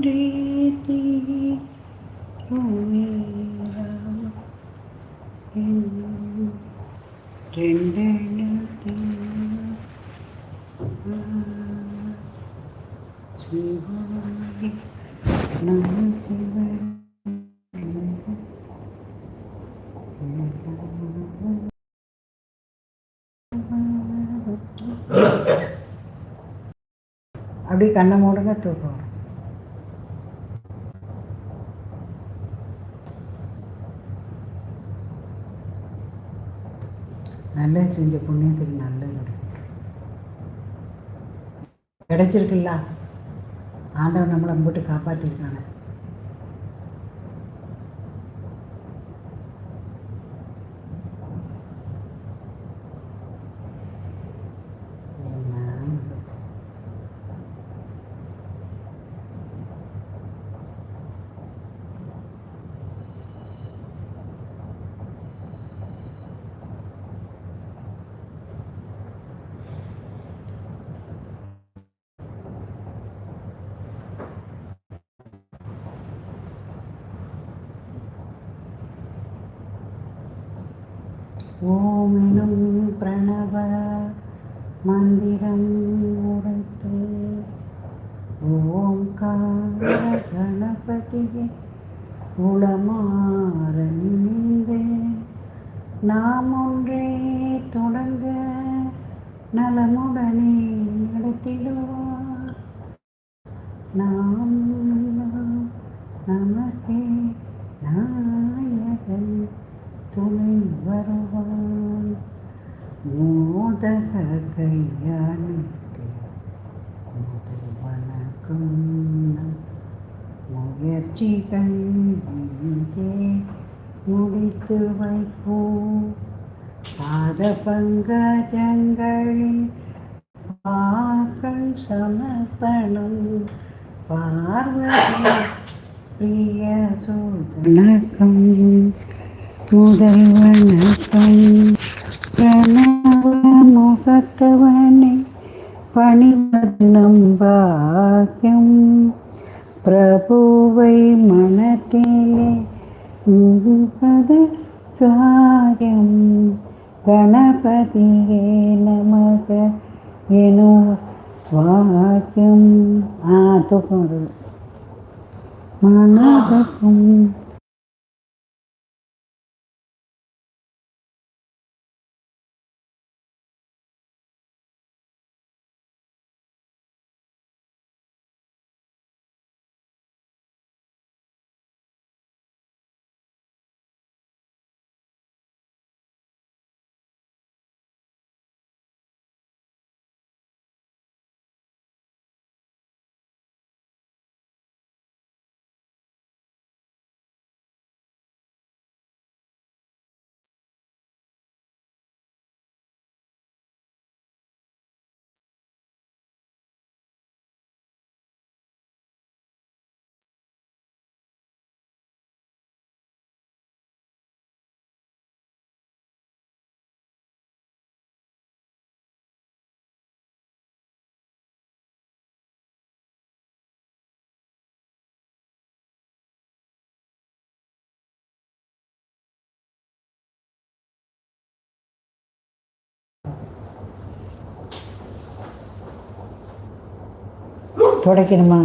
ரீதி அப்படியே கண்ணை மூடுங்க தூக்கம் நல்லது செஞ்ச புண்ணியத்துக்கு நல்லது. கிடைச்சிருக்குல்ல. ஆண்டவன் நம்மளை போட்டு காப்பாற்றிருக்காங்க ஓமெனும் பிரணவ மந்திரம் உரைத்து. ஓம்கார கணபதியே உளமாற நினைந்து நாம் ஒன்றே தொடங்க நலமுடனே நடத்திடுவார் நாம் நமக்கே நாயகன் துணை வருவாய் மோதக கையாளுக்கு முதல் வணக்கம் நம் முயற்சிகள் முடித்து வைப்போம் பாத பங்கஜங்களில் வாக்கள் சமர்ப்பணம் பார்வதி பிரிய வணக்கம் முதல் வணக்கம் பிரணவ முகத்தவனை பணிவது நம்பாகும் பிரபுவை மனத்திலே முழுபத சாயம் கணபதியே நமக எனும் வாக்கியம் ஆ தூக்கம் மனதுக்கும் துடைக்கணுமா?